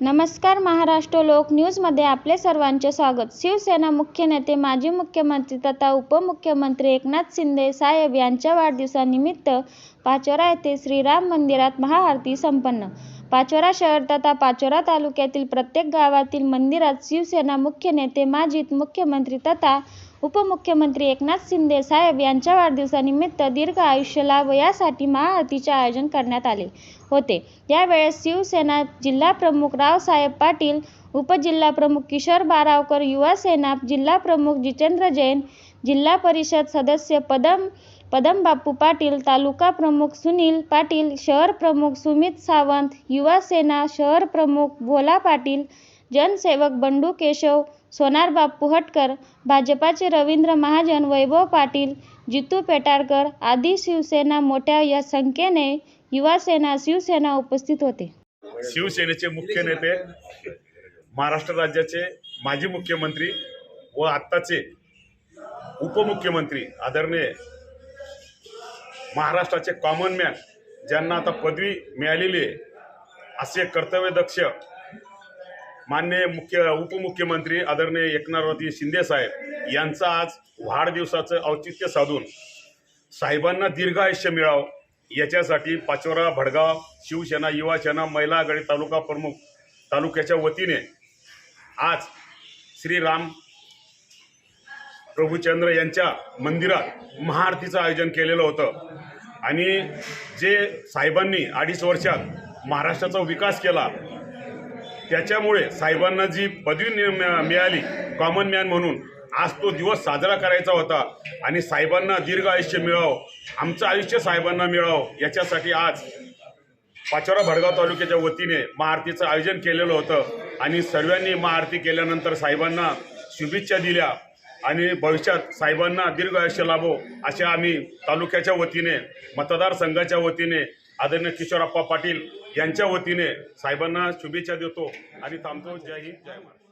नमस्कार महाराष्ट्र लोक न्यूजमध्ये आपले सर्वांचे स्वागत. शिवसेना मुख्य नेते माजी मुख्यमंत्री तथा उपमुख्यमंत्री एकनाथ शिंदे साहेब यांच्या वाढदिवसानिमित्त पाचोरा येथे श्रीराम मंदिरात महाआरती संपन्न. पाचोरा शहर तथा पाचोरा तालुक्यातील प्रत्येक गावातील मंदिरात शिवसेना मुख्य नेते माजी मुख्यमंत्री तथा उपमुख्यमंत्री एकनाथ शिंदे साहेब यांच्या वाढदिवसानिमित्त दीर्घ आयुष्य लाभ यासाठी महाआरतीचे आयोजन करण्यात आले होते. यावेळेस शिवसेना जिल्हाप्रमुख रावसाहेब पाटील उपजिल्हाप्रमुख किशोर बारावकर जिल्हा जिल्हाप्रमुख जितेंद्र जैन जिल्हा परिषद सदस्य पदम पदमबापू पाटील तालुका प्रमुख सुनील पाटील शहर प्रमुख सुमित सावंत युवासेना शहर प्रमुख भोला पाटील जनसेवक बंडू केशव सोनारबापू हटकर भाजपाचे रवींद्र महाजन वैभव पाटील जितू पेटारकर आदी शिवसेना मोठ्या या संख्येने युवासेना शिवसेना उपस्थित होते. शिवसेनेचे मुख्य नेते महाराष्ट्र राज्याचे माजी मुख्यमंत्री व आत्ताचे उपमुख्यमंत्री आदरणीय महाराष्ट्राचे कॉमन मॅन ज्यांना आता पदवी मिळालेली आहे असे कर्तव्यदक्ष मान्य मुख्य उपमुख्यमंत्री आदरणीय एकनाथरावजी शिंदे साहेब यांचा आज वाढदिवसाचं औचित्य साधून साहेबांना दीर्घ आयुष्य मिळावं याच्यासाठी पाचोरा भडगाव शिवसेना युवासेना महिला आघाडी तालुका प्रमुख तालुक्याच्या वतीने आज श्रीराम प्रभूचंद्र यांच्या मंदिरात महाआरतीचं आयोजन केलेलं होतं. आणि जे साहेबांनी अडीच वर्षात महाराष्ट्राचा विकास केला त्याच्यामुळे साहेबांना जी पदवी मिळा- मिळाली कॉमन मॅन म्हणून आज तो दिवस साजरा करायचा होता. आणि साहेबांना दीर्घ आयुष्य मिळावं आमचं आयुष्य साहेबांना मिळावं याच्यासाठी आज पाचोरा भडगाव तालुक्याच्या वतीने महाआरतीचं आयोजन केलेलं होतं. आणि सर्वांनी महाआरती केल्यानंतर साहेबांना शुभेच्छा दिल्या. आणि भविष्यात साहेबांना दीर्घ आयुष्य लाभो अशा आम्ही तालुक्याच्या वतीने मतदारसंघाच्या वतीने आदरणीय किशोरप्पा पाटील यांच्या वतीने साहेबांना शुभेच्छा देतो आणि थांबतो. जय हिंद जय महाराष्ट्र.